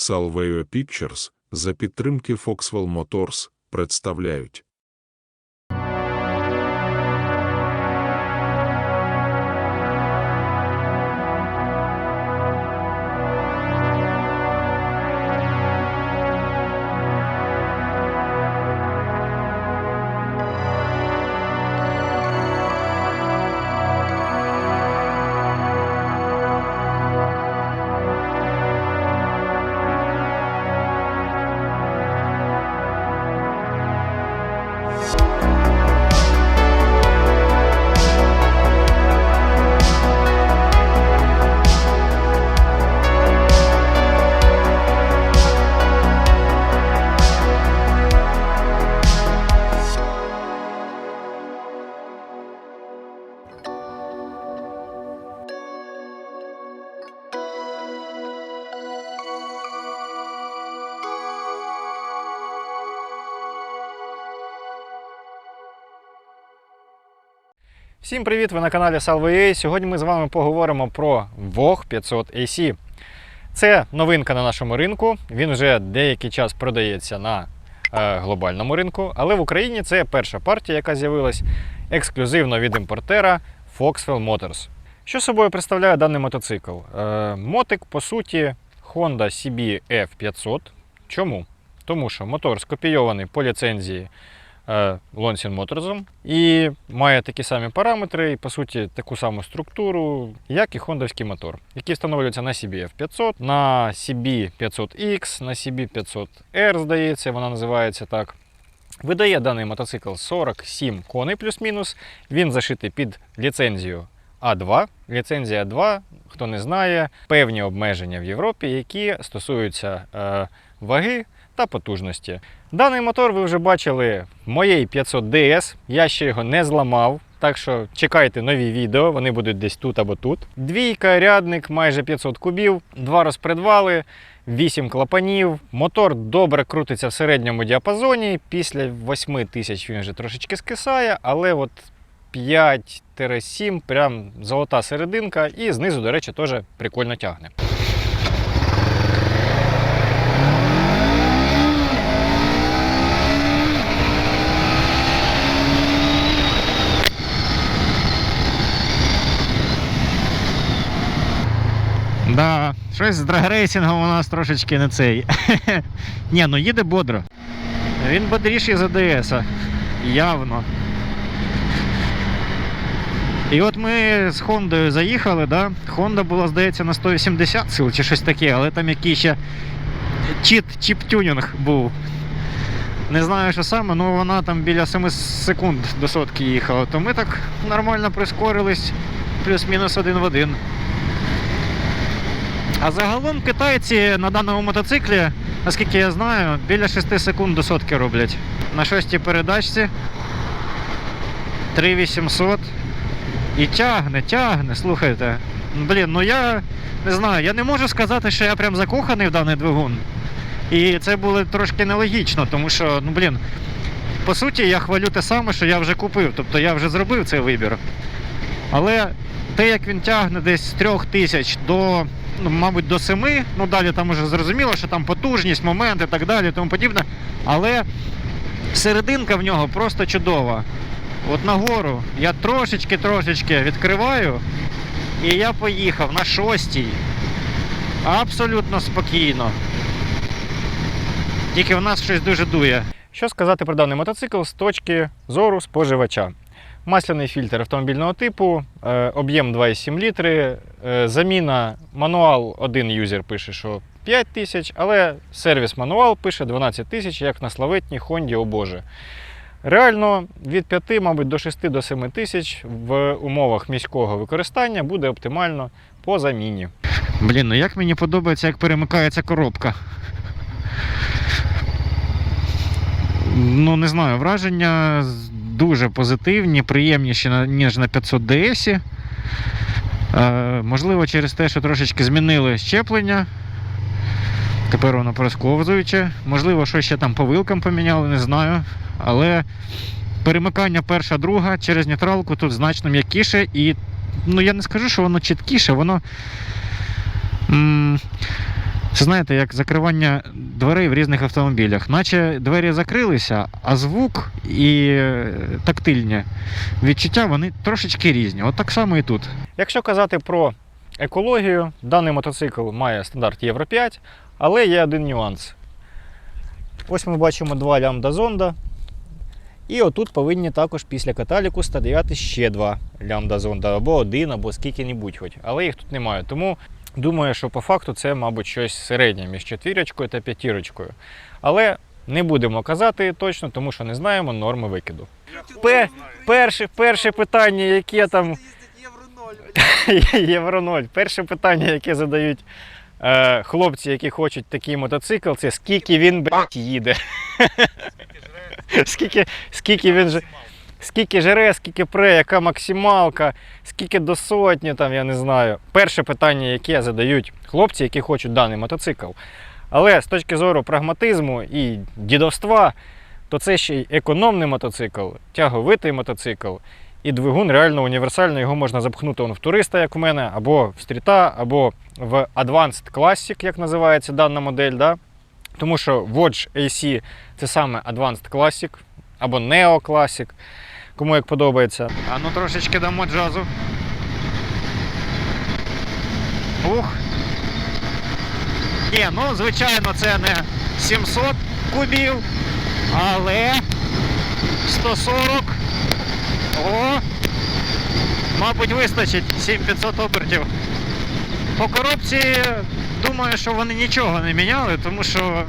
Salveo Pictures за підтримки Foxwell Motors представляють. Всім привіт! Ви на каналі Salvo.ua. Сьогодні ми з вами поговоримо про VOG 500 AC. Це новинка на нашому ринку. Він вже деякий час продається на е, глобальному ринку, але в Україні це перша партія, яка з'явилась ексклюзивно від імпортера Foxwell Motors. Що собою представляє даний мотоцикл? Е, мотик, по суті, Honda CB F500. Чому? Тому що мотор скопійований по ліцензії е, Lonsin Motors і має такі самі параметри, і по суті таку саму структуру, як і хондовський мотор, який встановлюється на CBF 500, на CB 500X, на CB 500R, здається, вона називається так. Видає даний мотоцикл 47 коней плюс-мінус. Він зашитий під ліцензію А2. Ліцензія 2, хто не знає, певні обмеження в Європі, які стосуються е, ваги та потужності. Даний мотор ви вже бачили в моєї 500DS. Я ще його не зламав. Так що чекайте нові відео, вони будуть десь тут або тут. Двійка, рядник, майже 500 кубів, два розпредвали, 8 клапанів. Мотор добре крутиться в середньому діапазоні. Після 8 тисяч він вже трошечки скисає, але от 5-7 прям золота серединка, і знизу, до речі, теж прикольно тягне. Да, щось з драгрейсингом у нас трошечки не цей. Ні, ну їде бодро. Він бодріший за ДС. Явно. І от ми з Хондою заїхали, да? Honda була, здається, на 180 сил чи щось таке, але там якийсь ще чіт, чіп-тюнінг був. Не знаю, що саме, але вона там біля 7 секунд до сотки їхала. То ми так нормально прискорились, плюс-мінус один в один. А загалом китайці на даному мотоциклі, наскільки я знаю, біля 6 секунд до сотки роблять. На шостій передачці 3800. І тягне, тягне, слухайте. Блін, ну я не знаю, я не можу сказати, що я прям закоханий в даний двигун. І це було трошки нелогічно, тому що, ну блін, по суті, я хвалю те саме, що я вже купив. Тобто я вже зробив цей вибір. Але те, як він тягне десь з 3000 до, ну, мабуть, до 7, ну далі там уже зрозуміло, що там потужність, момент і так далі, тому подібне. Але серединка в нього просто чудова. От нагору я трошечки-трошечки відкриваю, і я поїхав на шостій. Абсолютно спокійно. Тільки в нас щось дуже дує. Що сказати про даний мотоцикл з точки зору споживача? Масляний фільтр автомобільного типу, е, об'єм 2,7 літри, е, заміна мануал один юзер пише, що 5 тисяч, але сервіс мануал пише 12 тисяч, як на славетній Хонді, о Боже. Реально від 5, мабуть, до 6 до 7 тисяч в умовах міського використання буде оптимально по заміні. Блін, ну як мені подобається, як перемикається коробка. Ну, не знаю, враження дуже позитивні, приємніші, ніж на 500 DS. Е, можливо, через те, що трошечки змінили щеплення. Тепер воно просковзуюче. Можливо, що ще там по вилкам поміняли, не знаю. Але перемикання перша, друга через нейтралку тут значно м'якіше і ну я не скажу, що воно чіткіше, воно. знаєте, як закривання дверей в різних автомобілях. Наче двері закрилися, а звук і е, тактильні відчуття вони трошечки різні. От так само і тут. Якщо казати про екологію, даний мотоцикл має стандарт Євро 5, але є один нюанс. Ось ми бачимо два лямбда зонда. І отут повинні також після каталіку стояти ще два лямбда зонда, або один, або скільки-небудь. Але їх тут немає. Тому думаю, що по факту це, мабуть, щось середнє між четвірочкою та п'ятірочкою. Але не будемо казати точно, тому що не знаємо норми викиду. Пе- перше, перше питання, яке там Євро 0. Перше питання, яке задають е, хлопці, які хочуть такий мотоцикл, це скільки він блядь, їде. скільки, скільки він. Скільки жере, скільки пре, яка максималка, скільки до сотні, там, я не знаю. Перше питання, яке задають хлопці, які хочуть даний мотоцикл. Але з точки зору прагматизму і дідовства, то це ще й економний мотоцикл, тяговитий мотоцикл, і двигун реально універсальний, його можна запхнути в туриста, як у мене, або в стріта, або в Advanced Classic, як називається дана модель. Да? Тому що Watch AC це саме Advanced Classic або Neo Classic, кому як подобається. А ну трошечки дамо джазу. Ух. Ні, ну звичайно, це не 700 кубів, але 140. О! Мабуть, вистачить 7500 обертів. По коробці думаю, що вони нічого не міняли, тому що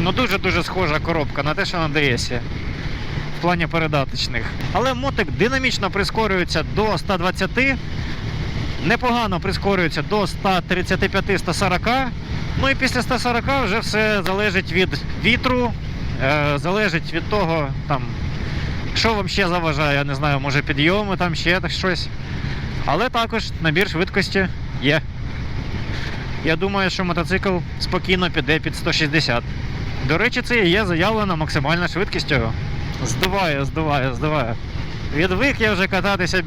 ну, дуже-дуже схожа коробка на те, що на DS. Плані передаточних. Але мотик динамічно прискорюється до 120, непогано прискорюється до 135-140. Ну і після 140 вже все залежить від вітру, е, залежить від того, там, що вам ще заважає, я не знаю, може підйоми, там ще щось. Але також набір швидкості є. Я думаю, що мотоцикл спокійно піде під 160. До речі, це є заявлена максимальна швидкість цього. Здуває, здуває, здуває. Відвик я вже кататися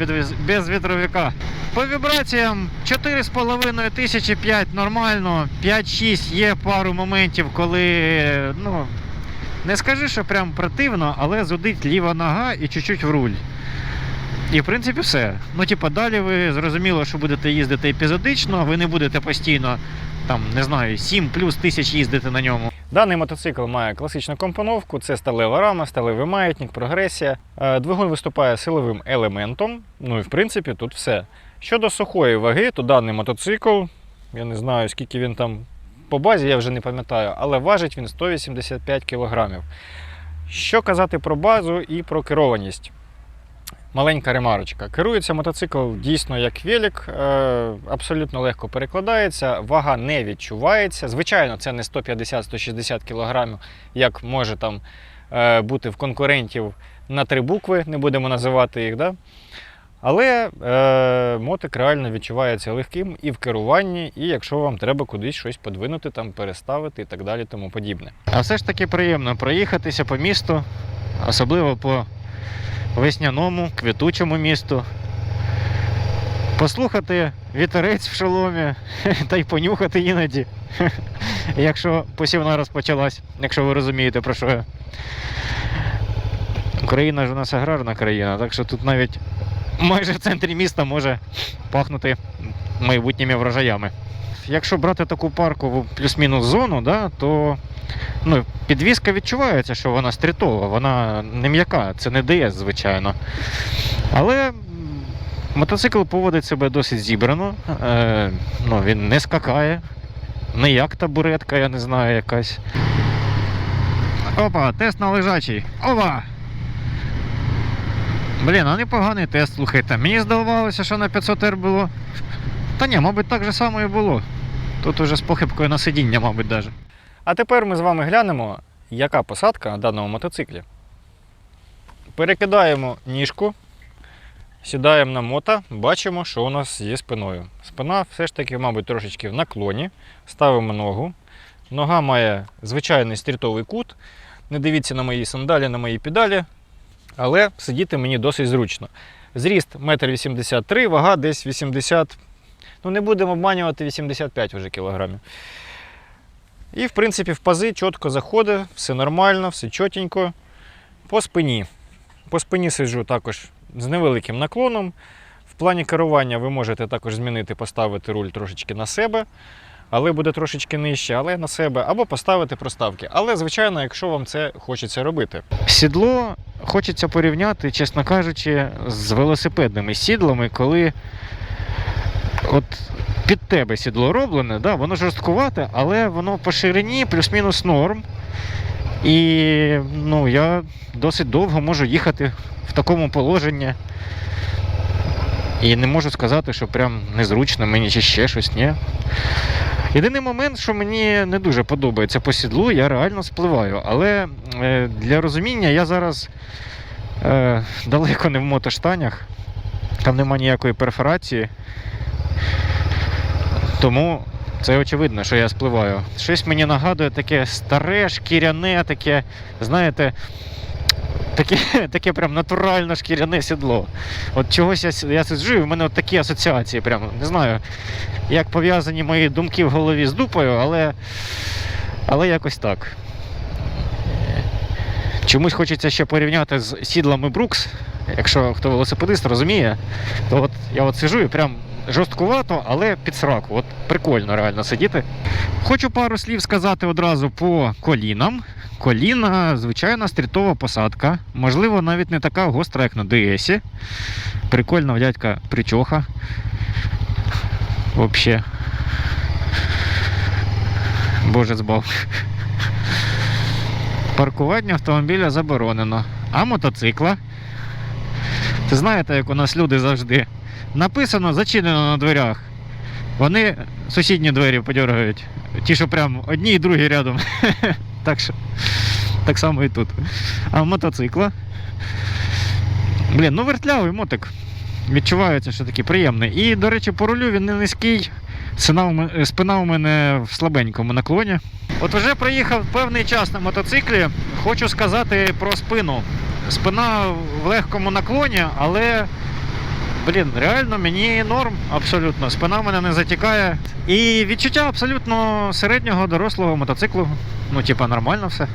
без, вітровика. По вібраціям 4,5 тисячі 5 нормально, 5-6 є пару моментів, коли ну, не скажи, що прям противно, але зудить ліва нога і чуть-чуть в руль. І в принципі все. Ну, типа, далі ви зрозуміло, що будете їздити епізодично, ви не будете постійно, там, не знаю, 7 плюс тисяч їздити на ньому. Даний мотоцикл має класичну компоновку: це сталева рама, сталевий маятник, прогресія. Е, Двигун виступає силовим елементом. Ну і в принципі тут все. Щодо сухої ваги, то даний мотоцикл, я не знаю, скільки він там по базі, я вже не пам'ятаю, але важить він 185 кг. Що казати про базу і про керованість? Маленька ремарочка. Керується мотоцикл дійсно як велик, е, абсолютно легко перекладається, вага не відчувається. Звичайно, це не 150-160 кг, як може там е, бути в конкурентів на три букви, не будемо називати їх. Да? Але е, мотик реально відчувається легким і в керуванні, і якщо вам треба кудись щось подвинути, там переставити і так далі, тому подібне. А все ж таки приємно проїхатися по місту, особливо по весняному, квітучому місту. Послухати вітерець в шоломі та й понюхати іноді, якщо посівна розпочалась, якщо ви розумієте, про що я. Україна ж у нас аграрна країна, так що тут навіть майже в центрі міста може пахнути майбутніми врожаями. Якщо брати таку паркову плюс-мінус зону, да, то ну, підвізка відчувається, що вона стрітова, вона не м'яка, це не ДС, звичайно. Але мотоцикл поводить себе досить зібрано, е, ну, він не скакає, не як табуретка, я не знаю, якась. Опа, тест на лежачий. Опа! Блін, а непоганий тест, слухайте. Мені здавалося, що на 500 r було. Та ні, мабуть, так же само і було. Тут уже з похибкою на сидіння, мабуть, даже. А тепер ми з вами глянемо, яка посадка на даному мотоциклі. Перекидаємо ніжку, сідаємо на мото, бачимо, що у нас зі спиною. Спина все ж таки, мабуть, трошечки в наклоні. Ставимо ногу. Нога має звичайний стрітовий кут. Не дивіться на мої сандалі, на мої педалі, але сидіти мені досить зручно. Зріст 1,83 м, вага десь 80, ну не будемо обманювати 85 вже кілограмів. І, в принципі, в пази чітко заходить, все нормально, все чотенько. По спині. По спині сиджу також з невеликим наклоном. В плані керування ви можете також змінити, поставити руль трошечки на себе, але буде трошечки нижче, але на себе, або поставити проставки. Але, звичайно, якщо вам це хочеться робити. Сідло хочеться порівняти, чесно кажучи, з велосипедними сідлами, коли от під тебе сідло роблене, да, воно жорсткувате, але воно по ширині плюс-мінус норм. І ну, я досить довго можу їхати в такому положенні. І не можу сказати, що прям незручно мені чи ще щось, ні. Єдиний момент, що мені не дуже подобається по сідлу, я реально спливаю. Але е, для розуміння я зараз е, далеко не в мотоштанях, там нема ніякої перфорації. Тому це очевидно, що я спливаю. Щось мені нагадує таке старе, шкіряне, таке, знаєте, таке, таке прям натуральне шкіряне сідло. От чогось я, я сиджу, і в мене от такі асоціації. Прям, не знаю, як пов'язані мої думки в голові з дупою, але, але якось так. Чомусь хочеться ще порівняти з сідлами Брукс. Якщо хто велосипедист розуміє, то от я от сижу і прям жорсткувато, але під сраку. От прикольно реально сидіти. Хочу пару слів сказати одразу по колінам. Коліна, звичайна стрітова посадка. Можливо, навіть не така гостра, як на ДСі. Прикольна в дядька причоха. Вообще. Боже збав. Паркування автомобіля заборонено. А мотоцикла? Знаєте, як у нас люди завжди. Написано зачинено на дверях. Вони сусідні двері подергають. Ті, що прям одні і другі рядом. так що так само і тут. А мотоцикла. Блін, ну вертлявий мотик. Відчувається, що такий приємний. І, до речі, по рулю він не низький. Спина у мене в слабенькому наклоні. От вже проїхав певний час на мотоциклі. Хочу сказати про спину. Спина в легкому наклоні, але Блін, реально мені норм абсолютно. Спина мене не затікає. І відчуття абсолютно середнього дорослого мотоциклу. Ну, типа, нормально все.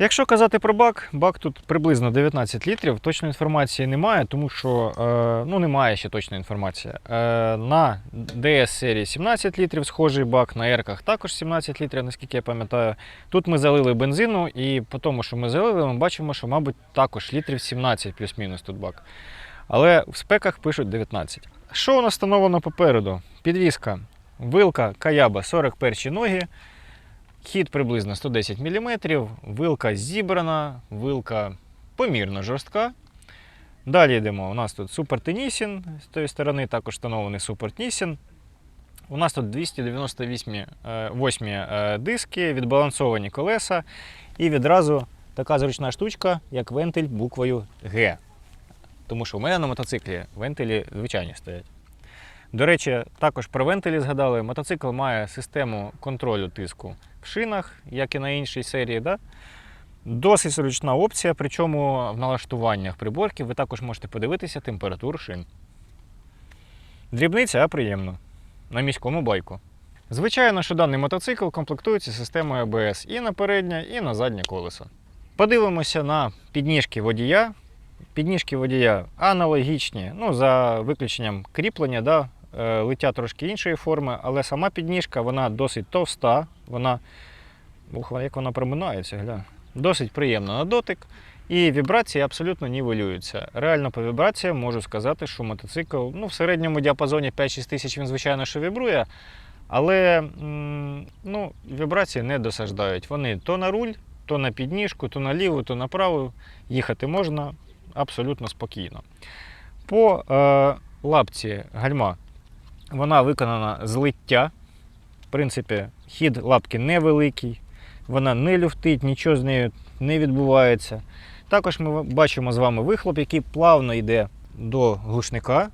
Якщо казати про бак, бак тут приблизно 19 літрів. Точної інформації немає, тому що е, ну, немає ще точної інформації. Е, на DS серії 17 літрів схожий бак, на Ерках також 17 літрів, наскільки я пам'ятаю. Тут ми залили бензину, і по тому, що ми залили, ми бачимо, що, мабуть, також літрів 17 плюс-мінус тут бак. Але в спеках пишуть 19. Що у нас встановлено попереду? Підвіска, вилка Каяба 41 ноги, хід приблизно 110 мм, вилка зібрана, вилка помірно жорстка. Далі йдемо. У нас тут Супер Тенісін, з тої сторони також встановлений Супер Тенісін. У нас тут 298 е, е, диски, відбалансовані колеса і відразу така зручна штучка, як вентиль буквою Г. Тому що у мене на мотоциклі вентилі звичайні стоять. До речі, також про вентилі згадали. Мотоцикл має систему контролю тиску в шинах, як і на іншій серії. Да? Досить зручна опція, причому в налаштуваннях приборки ви також можете подивитися температуру шин. Дрібниця, а приємно. На міському байку. Звичайно, що даний мотоцикл комплектується системою ABS і на переднє, і на заднє колесо. Подивимося на підніжки водія. Підніжки водія аналогічні, ну, за виключенням кріплення, да, лиття трошки іншої форми, але сама підніжка вона досить товста, вона, ух, як вона проминається, гля. досить приємна на дотик. І вібрації абсолютно нівелюються. Реально по вібраціям можу сказати, що мотоцикл ну, в середньому діапазоні 5-6 тисяч він, звичайно, що вібрує, але ну, вібрації не досаждають. Вони то на руль, то на підніжку, то на ліву, то на праву їхати можна абсолютно спокійно. По е, лапці гальма вона виконана з лиття. В принципі, хід лапки невеликий, вона не люфтить, нічого з нею не відбувається. Також ми бачимо з вами вихлоп, який плавно йде до глушника.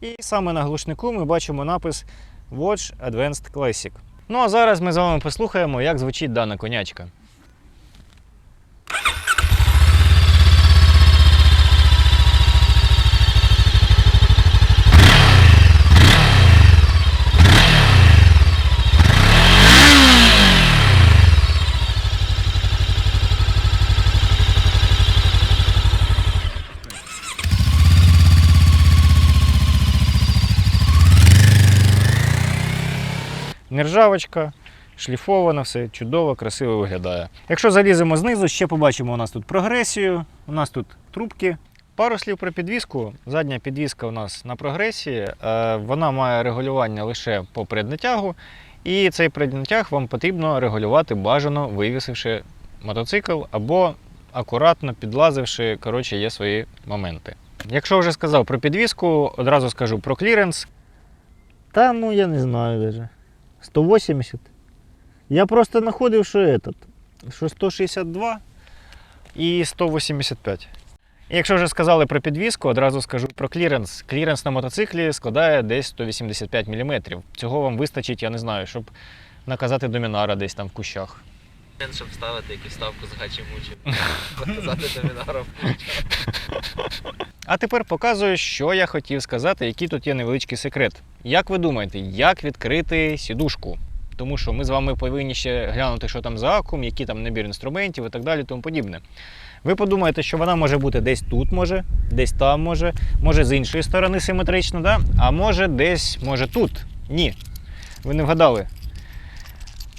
І саме на глушнику ми бачимо напис Watch Advanced Classic. Ну а зараз ми з вами послухаємо, як звучить дана конячка. Ржавочка, шліфована, все чудово, красиво виглядає. Якщо заліземо знизу, ще побачимо у нас тут прогресію, у нас тут трубки. Пару слів про підвіску. Задня підвіска у нас на прогресії. Е, Вона має регулювання лише по преднатягу. І цей преднатяг вам потрібно регулювати бажано, вивісивши мотоцикл або акуратно підлазивши. Коротше, є свої моменти. Якщо вже сказав про підвіску, одразу скажу про кліренс. Та ну я не знаю даже. 180. Я просто знаходив, що этот, що 162. і 185. І якщо вже сказали про підвіску, одразу скажу про кліренс. Кліренс на мотоциклі складає десь 185 мм. Цього вам вистачить, я не знаю, щоб наказати домінара десь там в кущах. Щоб ставити якусь ставку з гачі-мучі. Показати домінаром. А тепер показую, що я хотів сказати, який тут є невеличкий секрет. Як ви думаєте, як відкрити сідушку? Тому що ми з вами повинні ще глянути, що там за акум, який там набір інструментів і так далі, тому подібне. Ви подумаєте, що вона може бути десь тут, може, десь там може, може з іншої сторони симетрично, да? а може десь, може тут. Ні. Ви не вгадали.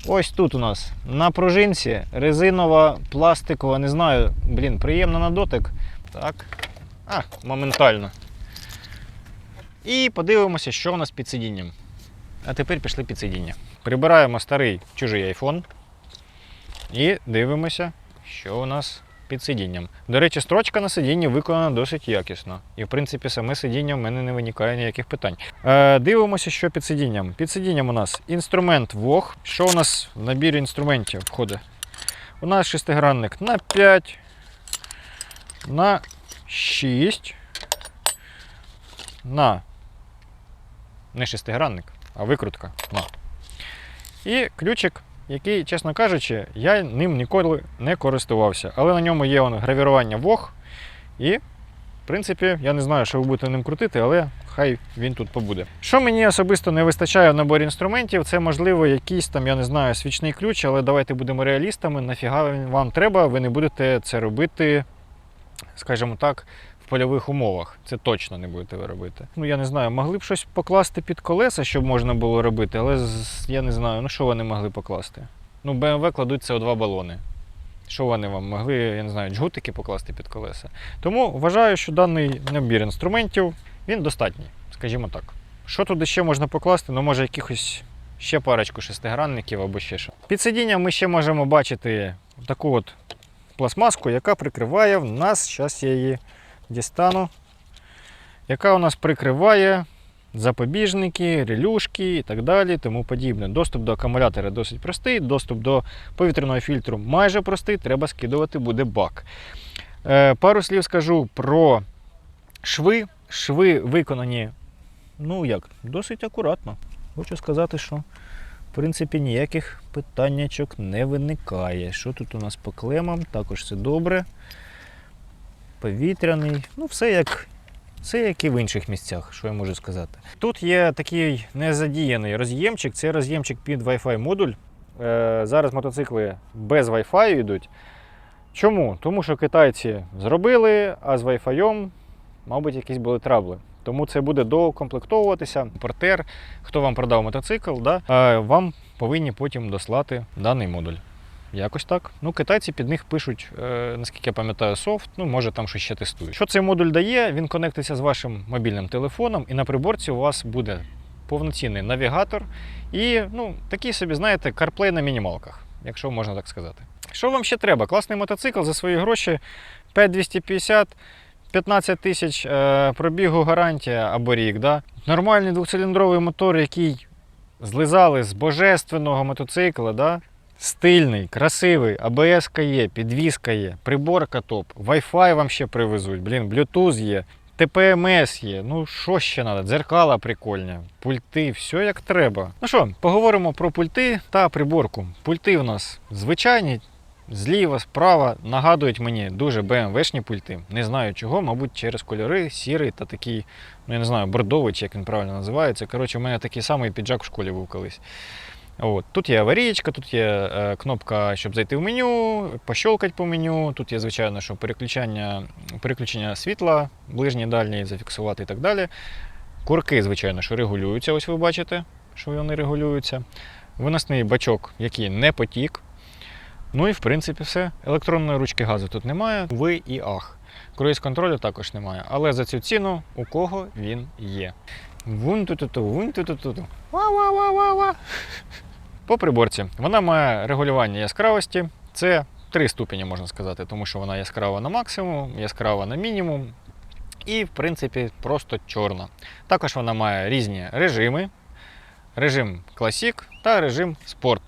Ось тут у нас на пружинці резинова, пластикова, не знаю, блін, приємно на дотик. Так. А, моментально. І подивимося, що у нас під сидінням. А тепер пішли під сидіння. Прибираємо старий чужий iPhone і дивимося, що у нас під сидінням. До речі, строчка на сидінні виконана досить якісно. І, в принципі, саме сидіння в мене не виникає ніяких питань. Е, дивимося, що під сидінням. Під сидінням у нас інструмент ВОГ. Що у нас в набірі інструментів входить? У нас шестигранник на 5, на 6, на не шестигранник, а викрутка. На. І ключик, який, чесно кажучи, я ним ніколи не користувався. Але на ньому є воно гравірування Вог. І, в принципі, я не знаю, що ви будете ним крутити, але хай він тут побуде. Що мені особисто не вистачає в наборі інструментів, це можливо якийсь там, я не знаю, свічний ключ, але давайте будемо реалістами. Нафіга вам треба, ви не будете це робити, скажімо так, польових умовах. Це точно не будете ви робити. Ну я не знаю, могли б щось покласти під колеса, щоб можна було робити, але я не знаю, ну що вони могли покласти. Ну, BMW кладуть CO2 балони. Що вони вам могли, я не знаю, джгутики покласти під колеса. Тому вважаю, що даний набір інструментів він достатній, скажімо так. Що туди ще можна покласти? Ну, може, якихось ще парочку шестигранників або ще що. Під сидінням ми ще можемо бачити таку от пластмаску, яка прикриває в нас, зараз я її дістану, яка у нас прикриває запобіжники, релюшки і так далі, тому подібне. Доступ до акумулятора досить простий, доступ до повітряного фільтру майже простий, треба скидувати буде бак. Е, пару слів скажу про шви. Шви виконані, ну як, досить акуратно. Хочу сказати, що в принципі ніяких питаннячок не виникає. Що тут у нас по клемам? Також все добре. Повітряний, ну все як, все як і в інших місцях, що я можу сказати. Тут є такий незадіяний роз'ємчик, це роз'ємчик під Wi-Fi модуль. Е, зараз мотоцикли без Wi-Fi йдуть. Чому? Тому що китайці зробили, а з Wi-Fi, мабуть, якісь були трабли. Тому це буде доукомплектовуватися. Імпортер, хто вам продав мотоцикл, да, е, вам повинні потім дослати даний модуль. Якось так. Ну, китайці під них пишуть, е, наскільки я пам'ятаю, софт, ну, може там щось ще тестують. Що цей модуль дає? Він конектиться з вашим мобільним телефоном, і на приборці у вас буде повноцінний навігатор і ну, такий собі, знаєте, CarPlay на мінімалках, якщо можна так сказати. Що вам ще треба? Класний мотоцикл за свої гроші 5250. 15 тисяч е, пробігу гарантія або рік. Да? Нормальний двохциліндровий мотор, який злизали з божественного мотоцикла. Да? Стильний, красивий, АБС є, підвізка є, приборка топ, Wi-Fi вам ще привезуть, блін, Bluetooth є, ТПМС є. Ну що ще треба? Дзеркала прикольні, пульти, все як треба. Ну що, поговоримо про пульти та приборку. Пульти у нас звичайні, зліва, справа нагадують мені дуже BMW-шні пульти. Не знаю чого, мабуть, через кольори, сірий та такий, ну я не знаю, бордовий, чи як він правильно називається. Коротше, у мене такий самий піджак в школі був колись. От. Тут є аварійка, тут є е, кнопка, щоб зайти в меню, пощелкати по меню. Тут є, звичайно, що переключення, переключення світла, ближній, дальній, зафіксувати і так далі. Курки, звичайно, що регулюються, ось ви бачите, що вони регулюються. виносний бачок, який не потік. Ну і в принципі все. Електронної ручки газу тут немає. Ви і ах. Круїз контролю також немає. Але за цю ціну у кого він є. Вун ту ту ту вун ту ту ва-ва-ва-ва-ва. По приборці. Вона має регулювання яскравості. Це три ступені, можна сказати, тому що вона яскрава на максимум, яскрава на мінімум. І, в принципі, просто чорна. Також вона має різні режими: режим Classic та режим Sport.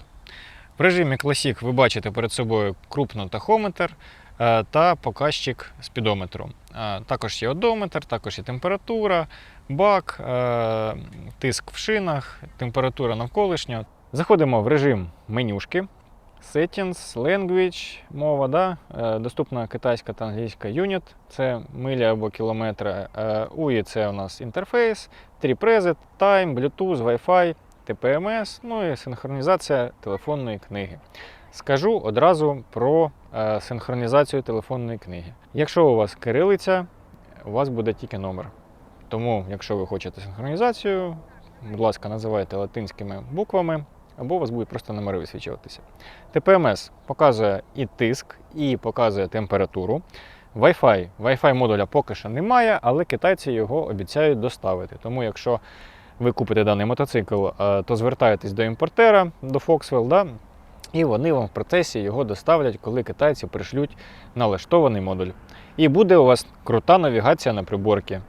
В режимі Classic ви бачите перед собою крупно тахометр е, та показчик спідометру. Е, Також є одометр, також є температура, бак, е, тиск в шинах, температура навколишня. Заходимо в режим менюшки. Settings, Language, мова, да? Е, доступна китайська та англійська юніт, це милі або кілометри. Е, UI це у нас інтерфейс, Reset, Time, Bluetooth, Wi-Fi, TPMS, ну і синхронізація телефонної книги. Скажу одразу про е, синхронізацію телефонної книги. Якщо у вас кирилиця, у вас буде тільки номер. Тому, якщо ви хочете синхронізацію, будь ласка, називайте латинськими буквами, або у вас будуть просто номери висвічуватися. ТПМС показує і тиск, і показує температуру. Wi-Fi. Wi-Fi модуля поки що немає, але китайці його обіцяють доставити. Тому, якщо ви купите даний мотоцикл, е, то звертайтесь до імпортера, до Foxwell, да? і вони вам в процесі його доставлять, коли китайці пришлють налаштований модуль. І буде у вас крута навігація на приборці.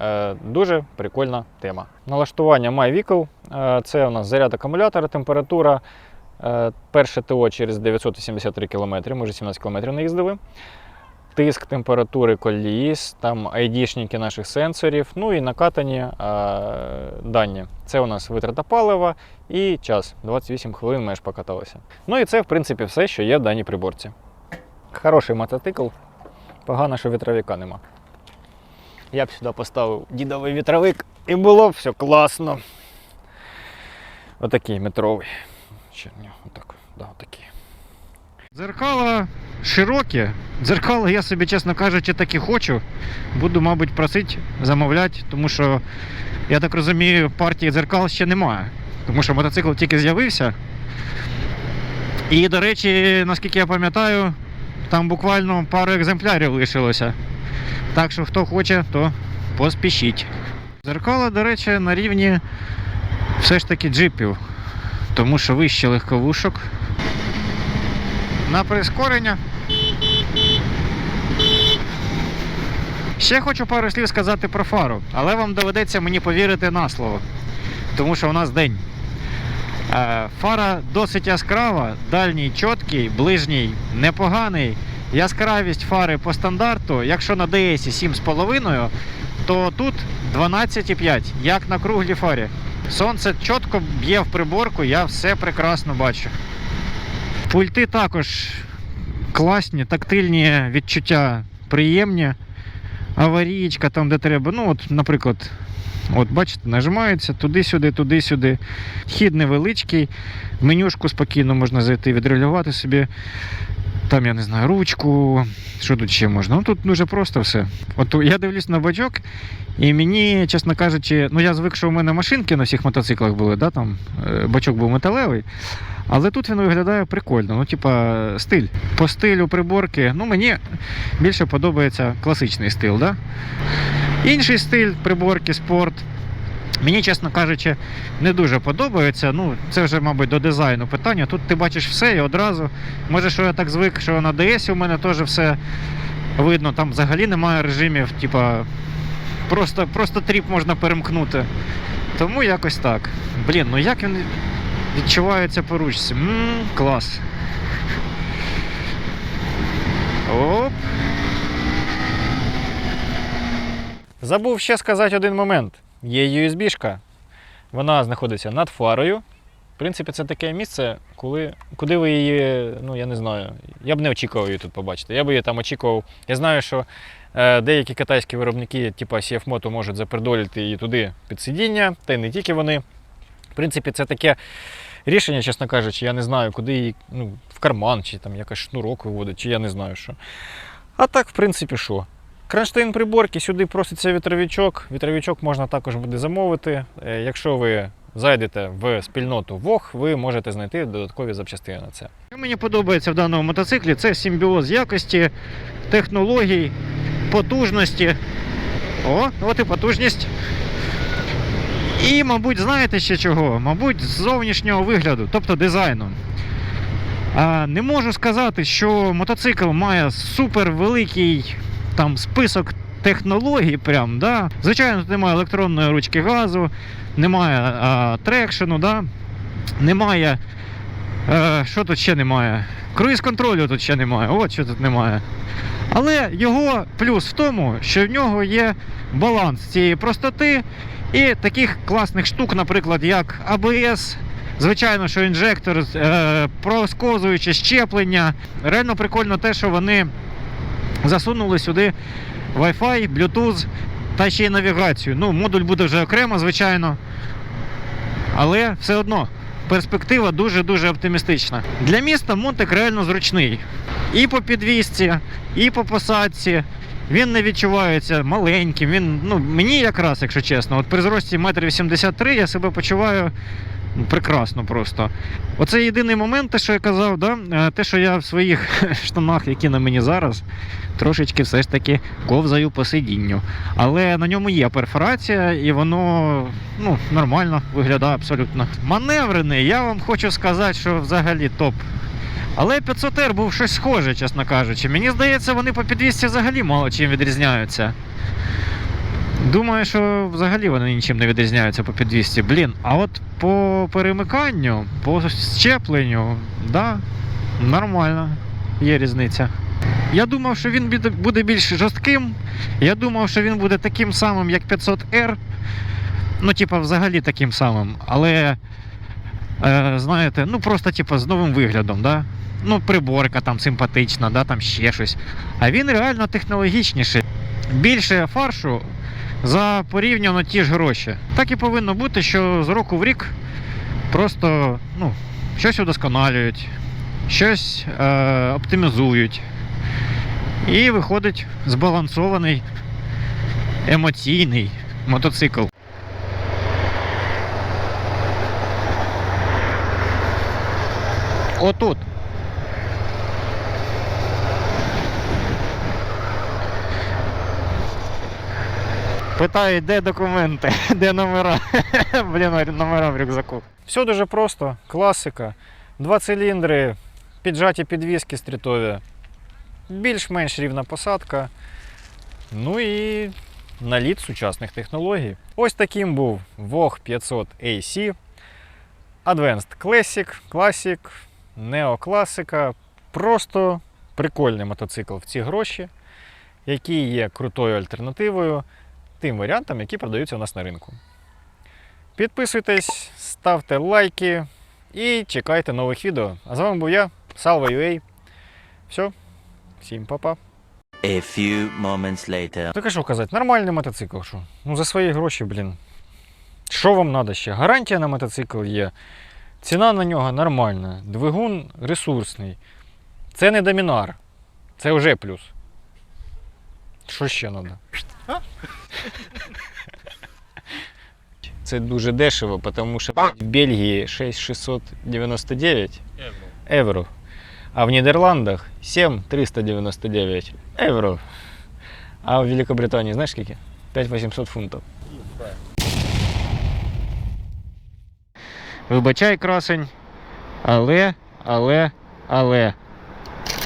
Е, Дуже прикольна тема. Налаштування MyVehicle – це у нас заряд акумулятора, температура. Е, Перше ТО через 983 км, ми вже 17 км не їздили. Тиск температури коліс, там айдішники наших сенсорів, ну і накатані е, дані. Це у нас витрата палива і час. 28 хвилин ми аж покаталися. Ну і це, в принципі, все, що є в даній приборці. Хороший мотоцикл. Погано, що вітровика нема. Я б сюди поставив дідовий вітровик і було б все класно. Отакий метровий. Чи ні, отак, да, отакий. Дзеркала широкі. Дзеркала я собі, чесно кажучи, так і хочу. Буду, мабуть, просити замовляти, тому що, я так розумію, партії дзеркал ще немає. Тому що мотоцикл тільки з'явився. І, до речі, наскільки я пам'ятаю, там буквально пару екземплярів лишилося. Так що хто хоче, то поспішіть. Дзеркала, до речі, на рівні все ж таки джипів, тому що вище легковушок. На прискорення. Ще хочу пару слів сказати про фару, але вам доведеться мені повірити на слово, тому що у нас день. Е, Фара досить яскрава, дальній чіткий, ближній непоганий. Яскравість фари по стандарту, якщо на DS 7,5, то тут 12,5, як на круглій фарі. Сонце чітко б'є в приборку, я все прекрасно бачу. Пульти також класні, тактильні відчуття приємні. Аварієчка там, де треба. Ну, от, наприклад, от бачите, нажимається туди-сюди, туди-сюди. Хід невеличкий, менюшку спокійно можна зайти, відрегулювати собі. Там, я не знаю, ручку. Що тут ще можна? Ну тут дуже просто все. От я дивлюсь на бачок, і мені, чесно кажучи, ну я звик, що у мене машинки на всіх мотоциклах були, да, там е, бачок був металевий. Але тут він виглядає прикольно. Ну, типа, стиль. По стилю приборки, ну мені більше подобається класичний стиль, да? Інший стиль приборки, спорт. Мені, чесно кажучи, не дуже подобається. Ну, це вже, мабуть, до дизайну питання. Тут ти бачиш все і одразу. Може, що я так звик, що на DS у мене теж все видно. Там взагалі немає режимів, типа, просто, просто тріп можна перемкнути. Тому якось так. Блін, ну як він відчувається по ручці? Ммм, клас. Оп. Забув ще сказати один момент. Є USB-шка. Вона знаходиться над фарою. В принципі, це таке місце, коли, куди ви її, ну я не знаю, я б не очікував її тут побачити. Я б її там очікував. Я знаю, що е, деякі китайські виробники, типу CF можуть запердолити її туди під сидіння, та й не тільки вони. В принципі, це таке рішення, чесно кажучи, я не знаю, куди її ну, в карман, чи там якось шнурок виводить, чи я не знаю що. А так, в принципі, що? Кронштейн приборки, сюди проситься вітровичок. Вітровичок можна також буде замовити. Е, Якщо ви зайдете в спільноту ВОГ, ви можете знайти додаткові запчастини на це. Що мені подобається в даному мотоциклі, це симбіоз якості, технологій, потужності. О, от і потужність. І, мабуть, знаєте ще чого? Мабуть, з зовнішнього вигляду, тобто дизайну. Не можу сказати, що мотоцикл має супер великий там список технологій. Прям, да? Звичайно, немає електронної ручки газу, немає а, трекшену, да? немає. Е, що тут ще немає? Круїз контролю тут ще немає. От що тут немає. Але його плюс в тому, що в нього є баланс цієї простоти і таких класних штук, наприклад, як ABS, звичайно, що інжектор, е, просковзуюче щеплення. Реально прикольно те, що вони засунули сюди Wi-Fi, Bluetooth та ще й навігацію. Ну, модуль буде вже окремо, звичайно. Але все одно перспектива дуже-дуже оптимістична. Для міста мотик реально зручний. І по підвісці, і по посадці. Він не відчувається маленьким. Він, ну, мені якраз, якщо чесно, от при зрості 1,83 м я себе почуваю прекрасно просто. Оце єдиний момент, те, що я казав, да? е, те, що я в своїх штанах, які на мені зараз, трошечки все ж таки ковзаю по сидінню. Але на ньому є перфорація, і воно ну, нормально виглядає абсолютно. Маневрений, я вам хочу сказати, що взагалі топ. Але 500R був щось схоже, чесно кажучи. Мені здається, вони по підвісці взагалі мало чим відрізняються. Думаю, що взагалі вони нічим не відрізняються по підвісці. Блін, а от по перемиканню, по щепленню, да, нормально, є різниця. Я думав, що він буде більш жорстким. Я думав, що він буде таким самим, як 500R. Ну, типа, взагалі таким самим. Але, е, знаєте, ну просто типа, з новим виглядом, да? Ну, приборка там симпатична, да, там ще щось. А він реально технологічніший. Більше фаршу за порівняно ті ж гроші. Так і повинно бути, що з року в рік просто ну, щось удосконалюють, щось е, оптимізують. І виходить збалансований емоційний мотоцикл. Отут. Питають, де документи, де номера. Блін, номера в рюкзаку. Все дуже просто, класика. Два циліндри, піджаті підвіски стрітові, більш-менш рівна посадка. Ну і наліт сучасних технологій. Ось таким був VOG 500 AC, Advanced Classic, Classic, Неокласика. Просто прикольний мотоцикл в ці гроші, який є крутою альтернативою тим варіантам, які продаються у нас на ринку. Підписуйтесь, ставте лайки і чекайте нових відео. А з вами був я, Salva.ua. Все, всім па-па. A few moments later. Так а що казати, нормальний мотоцикл, що? Ну за свої гроші, блін. Що вам треба ще? Гарантія на мотоцикл є. Ціна на нього нормальна. Двигун ресурсний. Це не домінар. Це вже плюс. Що ще треба? Це дуже дешево, тому що в Бельгії 6699 євро. А в Нідерландах 7399 євро. А в Великобританії знаєш скільки? 5800 фунтів. Вибачай, красень. Але, але, але.